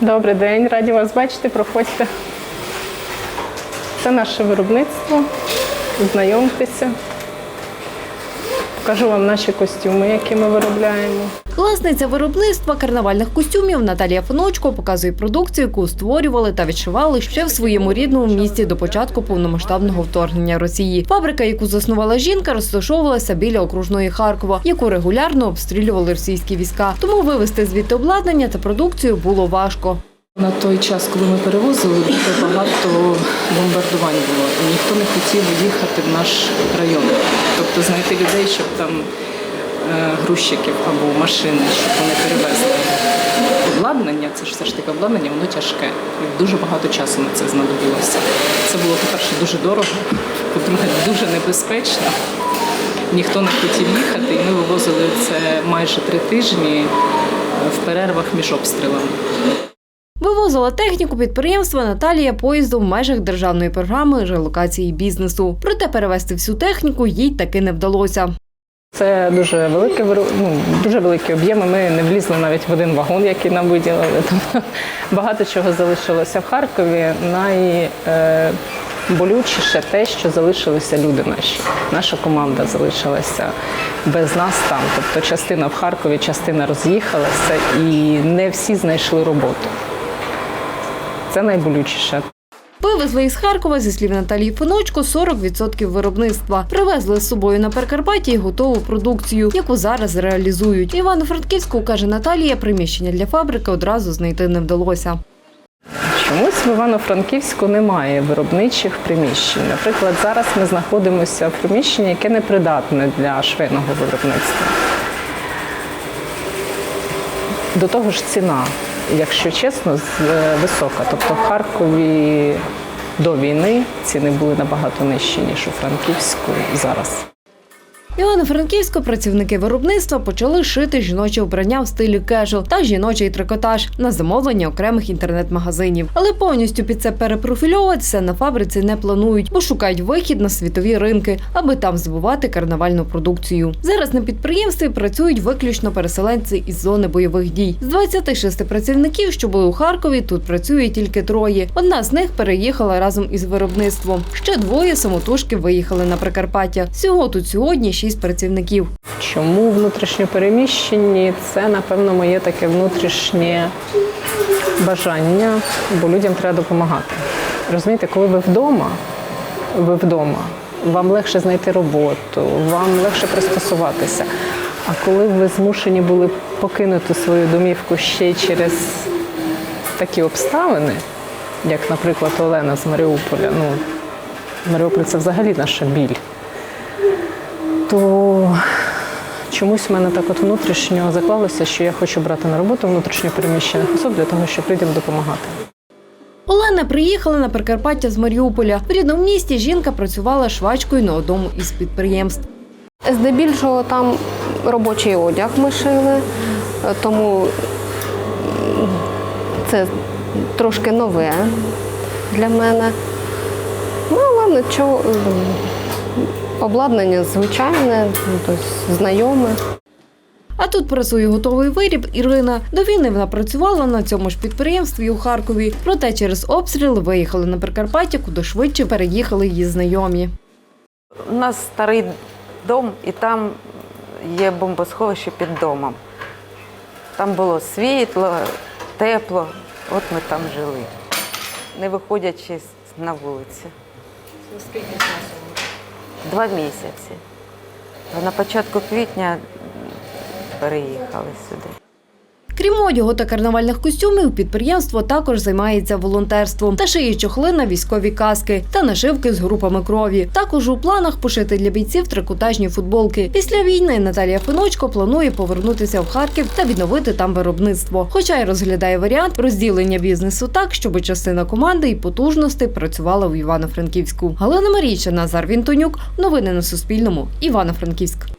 Добрий день, раді вас бачити, проходьте. Це наше виробництво. Знайомтеся. Покажу вам наші костюми, які ми виробляємо. Власниця виробництва карнавальних костюмів Наталія Финочко показує продукцію, яку створювали та відшивали ще в своєму рідному місті до початку повномасштабного вторгнення Росії. Фабрика, яку заснувала жінка, розташовувалася біля окружної Харкова, яку регулярно обстрілювали російські війська. Тому вивезти звідти обладнання та продукцію було важко. На той час, коли ми перевозили, дуже багато бомбардувань було, і ніхто не хотів їхати в наш район. Тобто знайти людей, щоб там е, грузчиків або машини, щоб вони перевезли. Обладнання, це ж все ж таки обладнання, воно тяжке. І дуже багато часу на це знадобилося. Це було, по-перше, дуже дорого, по-друге, дуже небезпечно. Ніхто не хотів їхати, і ми вивозили це майже три тижні е, в перервах між обстрілами. Вивозила техніку підприємства Наталія поїздом в межах державної програми релокації бізнесу. Проте перевезти всю техніку їй таки не вдалося. Це дуже велике ну, дуже великі об'єми. Ми не влізли навіть в один вагон, який нам виділили. Тому багато чого залишилося в Харкові. Найболючіше те, що залишилися люди наші. Наша команда залишилася без нас там. Тобто частина в Харкові, частина роз'їхалася, і не всі знайшли роботу. Це найболючіше. Вивезли із Харкова, зі слів Наталії Финочко, 40% виробництва. Привезли з собою на Прикарпатті готову продукцію, яку зараз реалізують. Івано-Франківську, каже Наталія, приміщення для фабрики одразу знайти не вдалося. Чомусь в Івано-Франківську немає виробничих приміщень. Наприклад, зараз ми знаходимося в приміщенні, яке не придатне для швейного виробництва. До того ж, ціна, якщо чесно, е, висока. Тобто в Харкові до війни ціни були набагато нижчі, ніж у Франківську зараз. Івано-Франківську працівники виробництва почали шити жіноче вбрання в стилі кежуал та жіночий трикотаж на замовлення окремих інтернет-магазинів. Але повністю під це перепрофільовуватися на фабриці не планують, бо шукають вихід на світові ринки, аби там збувати карнавальну продукцію. Зараз на підприємстві працюють виключно переселенці із зони бойових дій. З 26 працівників, що були у Харкові, тут працює тільки троє. Одна з них переїхала разом із виробництвом. Ще двоє самотужки виїхали на Прикарпаття. Всього тут сьогодні шість працівників. Чому внутрішньо переміщені? Це, напевно, моє таке внутрішнє бажання, бо людям треба допомагати. Розумієте, коли ви вдома, ви вдома, вам легше знайти роботу, вам легше пристосуватися. А коли ви змушені були покинути свою домівку ще через такі обставини, як, наприклад, Олена з Маріуполя, ну, Маріуполь це взагалі наша біль то чомусь в мене так от внутрішньо заклалося, що я хочу брати на роботу внутрішньо переміщених особ для того, щоб людям допомагати. Олена приїхала на Прикарпаття з Маріуполя. В рідному місті жінка працювала швачкою на одному із підприємств. Здебільшого там робочий одяг ми шили, тому це трошки нове для мене. Ну, але нічого, обладнання звичайне, ну, тобто знайоме. А тут працює готовий виріб Ірина. До війни вона працювала на цьому ж підприємстві у Харкові. Проте через обстріл виїхали на Прикарпаття, куди швидше переїхали її знайомі. У нас старий дом, і там є бомбосховище під домом. Там було світло, тепло, от ми там жили, не виходячи на вулиці. Скільки часу? Два місяці. На початку квітня переїхали сюди. Крім одягу та карнавальних костюмів, підприємство також займається волонтерством та шиє чохли на військові каски та нашивки з групами крові. Також у планах пошити для бійців трикотажні футболки. Після війни Наталія Финочко планує повернутися в Харків та відновити там виробництво. Хоча й розглядає варіант розділення бізнесу так, щоб частина команди і потужностей працювала в Івано-Франківську. Галина Марійча, Назар Вінтонюк. Новини на Суспільному. Івано-Франківськ.